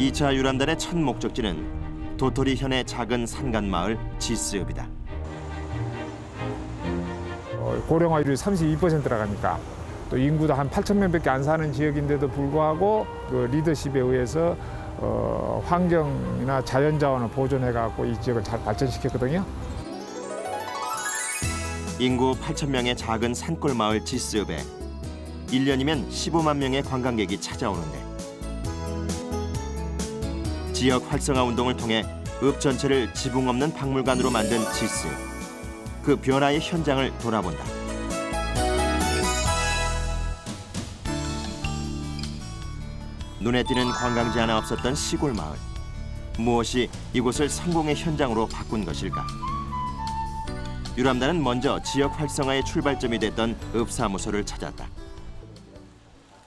2차 유람단의 첫 목적지는 도토리 현의 작은 산간 마을 지스읍이다. 어, 고령화율이 32%라 가니까 또 인구도 한 8천 명밖에 안 사는 지역인데도 불구하고 그 리더십에 의해서 어, 환경이나 자연 자원을 보존해 갖고 이 지역을 잘 발전시켰거든요. 인구 8천 명의 작은 산골 마을 지스읍에 1년이면 15만 명의 관광객이 찾아오는데 지역 활성화 운동을 통해 읍 전체를 지붕 없는 박물관으로 만든 지스읍. 그 변화의 현장을 돌아본다. 눈에 띄는 관광지 하나 없었던 시골 마을. 무엇이 이곳을 성공의 현장으로 바꾼 것일까? 유람단은 먼저 지역 활성화의 출발점이 됐던 읍사무소를 찾았다.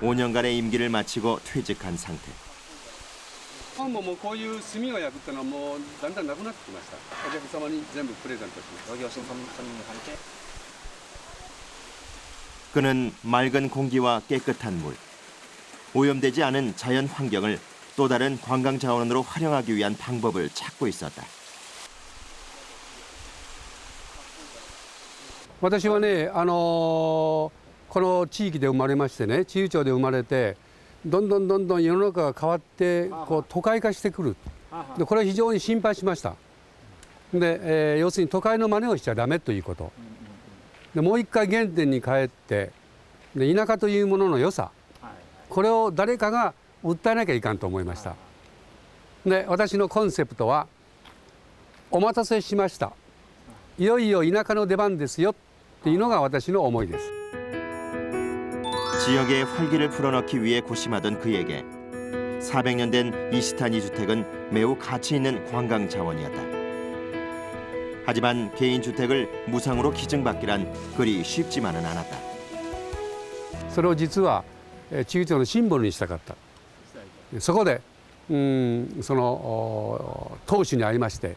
5년간의 임기를 마치고 퇴직한 상태. ファンももうこういう炭を焼くっていうのはもうだんだんなくなってきましたお客様に全部プレゼントします 여기 오신 손, 손님한테 그는 맑은 공기와 깨끗한 물, 오염되지 않은 자연 환경을 또 다른 관광 자원으로 활용하기 위한 방법을 찾고 있었다. 私はね、あのー この地域で生まれましてね知由町で生まれてどんどんどんどん世の中が変わってこう都会化してくる。でこれは非常に心配しました。で、えー要するに都会の真似をしちゃダメということ。でもう一回原点に帰ってで田舎というものの良さ。これを誰かが訴えなきゃいかんと思いました。で私のコンセプトは「お待たせしました」いよいよ田舎の出番ですよっていうのが私の思いです。 지역의 활기를 불어넣기 위해 고심하던 그에게 400년 된 이시타니 주택은 매우 가치 있는 관광 자원이었다. 하지만 개인 주택을 무상으로 기증받기란 그리 쉽지만은 않았다. それを実はえー地域町のシンボルにしたかった。そこでうんそのお当主に会いまして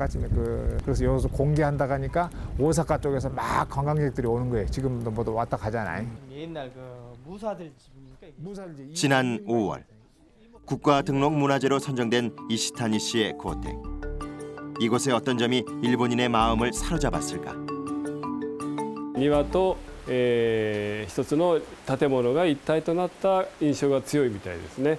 아까쯤에 그 그래서 여기서 공개한다고 하니까 오사카 쪽에서 막 관광객들이 오는 거예요. 지금도 모두 왔다 가잖아요. 옛날 그 무사들 집입니까? 이게? 무사일지 지난 5월 국가 등록 문화재로 선정된 이시타니 씨의 고택. 이곳의 어떤 점이 일본인의 마음을 사로잡았을까? 庭と、えー一つの建物が一体となった印象が強いみたいですね。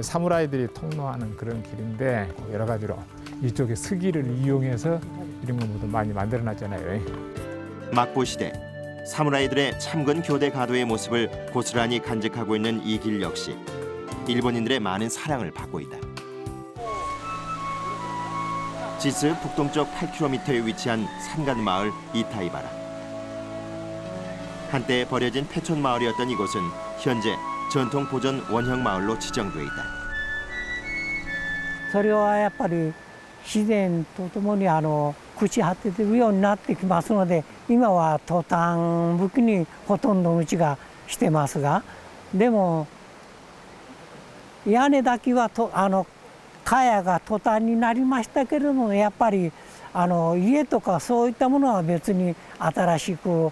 사무라이들이 통로하는 그런 길인데 여러 가지로 이쪽에 스기를 이용해서 이런 거 모두 많이 만들어놨잖아요. 막부 시대 사무라이들의 참근 교대 가도의 모습을 고스란히 간직하고 있는 이 길 역시 일본인들의 많은 사랑을 받고 있다. 지스 북동쪽 8km에 위치한 산간 마을 이타이바라. 한때 버려진 폐촌 마을이었던 이곳은 현재 전통 보존 원형 마을로 지정돼 있다. それはやっぱり自然とともにあの朽ち果ててるようになってきますので今はトタン武器にほとんどのうちがしてますがでも屋根だけはとあの茅がトタンになりましたけれどもやっぱりあの家とかそういったものは別に新しく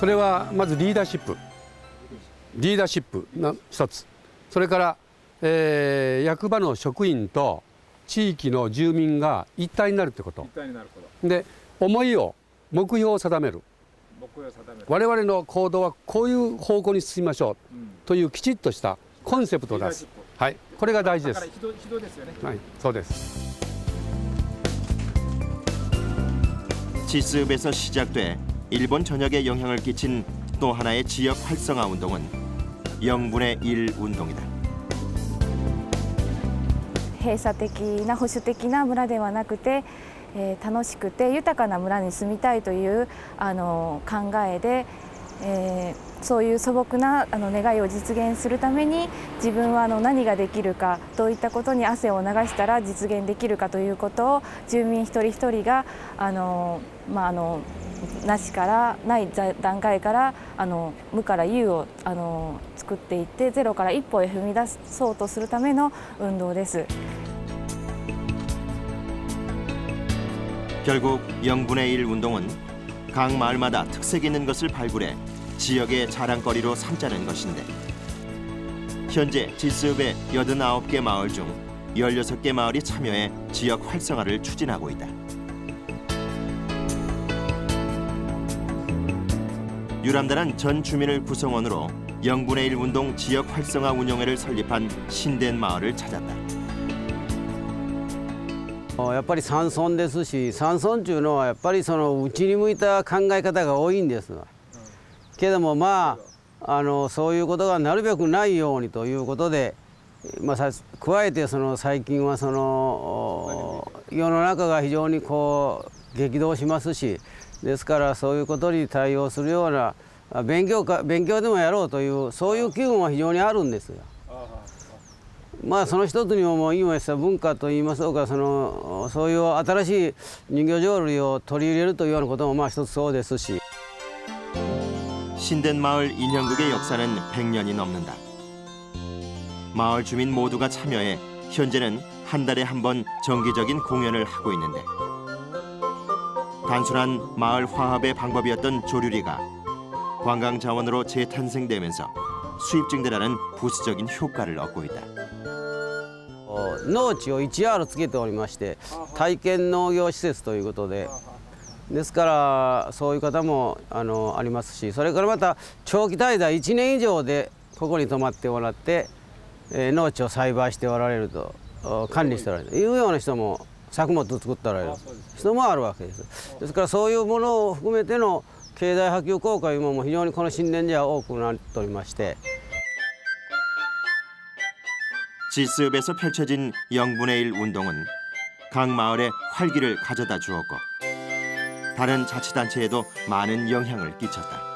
それはまずリーダーシップ。リーダーシップの一つ。それから、えー、役場の職員と地域の住民が一体になるってこと。で思いを目標を定める。我々の行動はこういう方向に進みましょう、うん、というきちっとしたコンセプトを出す、はい、これが大事です。はい、そうです。其实别说西家队， 일본 전역에 영향을 끼친 또 하나의 지역 활성화 운동은 영분의 일 운동이다. 閉鎖的な保守的な村ではなくて、えー楽しくて豊かな村に住みたいというあの考えで、えー そういう素朴なあの願いを実現するために自分はあの何ができるかどういったことに汗を流したら実現できるかということを住民一人一人があの、まあ、あのなしからない段階からあの無から有をあの作っていってゼロから一歩へ踏み出そうとするための運動です。 결국 영분의 일 운동은 각 마을마다 특색 있는 것을 발굴해 지역의 자랑거리로 삼자는 것인데 현재 지스읍의 89개 마을 중 16개 마을이 참여해 지역 활성화를 추진하고 있다. 유람단은 전 주민을 구성원으로 영분의 일 운동 지역 활성화 운영회를 설립한 신된 마을을 찾았다. やっぱり山村ですし山村っていうのはやっぱりその内に向いた考え方が多いんですわ けどもまああのそういうことがなるべくないようにということで、まあ、加えてその最近はその世の中が非常にこう激動しますしですからそういうことに対応するような勉強か勉強でもやろうというそういう機運は非常にあるんですよ。まあその一つにももう今言った文化といいましょうかそのそういう新しい人形浄瑠璃を取り入れるというようなこともまあ一つそうですし 신된 마을 인형극의 역사는 100년이 넘는다. 마을 주민 모두가 참여해 현재는 한 달에 한 번 정기적인 공연을 하고 있는데 단순한 마을 화합의 방법이었던 조류리가 관광 자원으로 재탄생되면서 수입 증대라는 부수적인 효과를 얻고 있다. 農地を 1R つけておりまして体験農業施設ということで ですからそういう方もあのありますしそれからまた長期滞在1年以上でここに泊まってもらって、えー農地を栽培しておられるとお管理しておられるというような人も作物を作っておられる人もあるわけですですからそういうものを含めての経済波及効果いうものも非常にこの神殿では多くなっておりまして 지스읍에서 펼쳐진 영분의 일 운동은 각 마을에 활기를 가져다 주었고 다른 자치단체에도 많은 영향을 끼쳤다.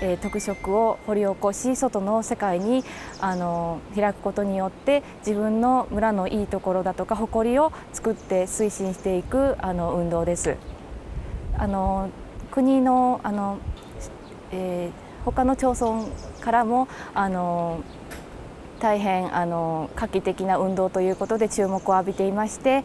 えー特色を掘り起こし外の世界にあの開くことによって自分の村のいいところだとか誇りを作って推進していくあの運動です。あの 国のあの、えー他の町村からもあの大変あの画期的な運動ということで注目を浴びていまして、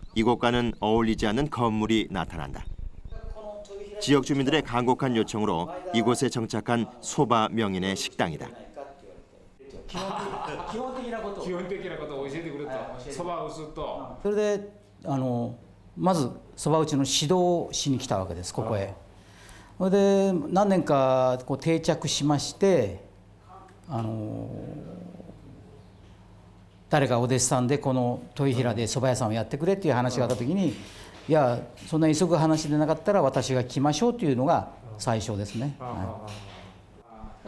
이곳과는 어울리지 않는 건물이 나타난다. 지역 주민들의 간곡한 요청으로 이곳에 정착한 소바 명인의 식당이다. 基本的なことを基本的なことを教えてくれとそばを打つとそれであのまずそば打ちの指導をしに来たわけですここへそれで何年かこう定着しましてあの 誰かお弟子さんでこの豊平で蕎麦屋さんをやってくれっていう話があった時にいやそんな急ぐ話でなかったら私が来ましょうというのが最初ですね、はい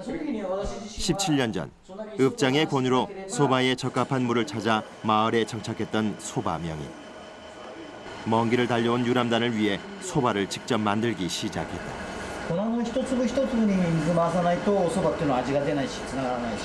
その時に私自身は 17년 전 읍장의 권유로 소바에 적합한 물을 찾아 마을에 정착했던 소바 명인. 먼 길을 달려온 유람단을 위해 소바를 직접 만들기 시작했다. この一粒一粒に水回さないとお蕎麦っていうのは味が出ないしつながらないし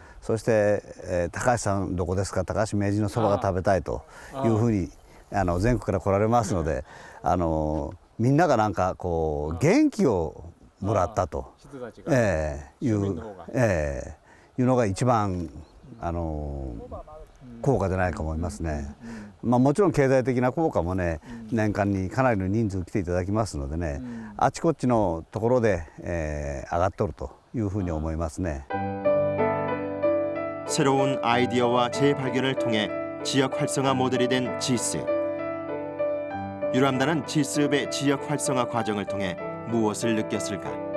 そして、えー高橋さんどこですか？高橋名人のそばが食べたいというふうにあの全国から来られますので、あのみんながなんかこう元気をもらったと、ええいうええいうのが一番あの効果じゃないか思いますね。まあ、もちろん経済的な効果もね、年間にかなりの人数来ていただきますのでね、あちこちのところで、えー上がっとるというふうに思いますね。 새로운 아이디어와 재발견을 통해 지역 활성화 모델이 된 지스읍. 유람단은 지스읍의 지역 활성화 과정을 통해 무엇을 느꼈을까?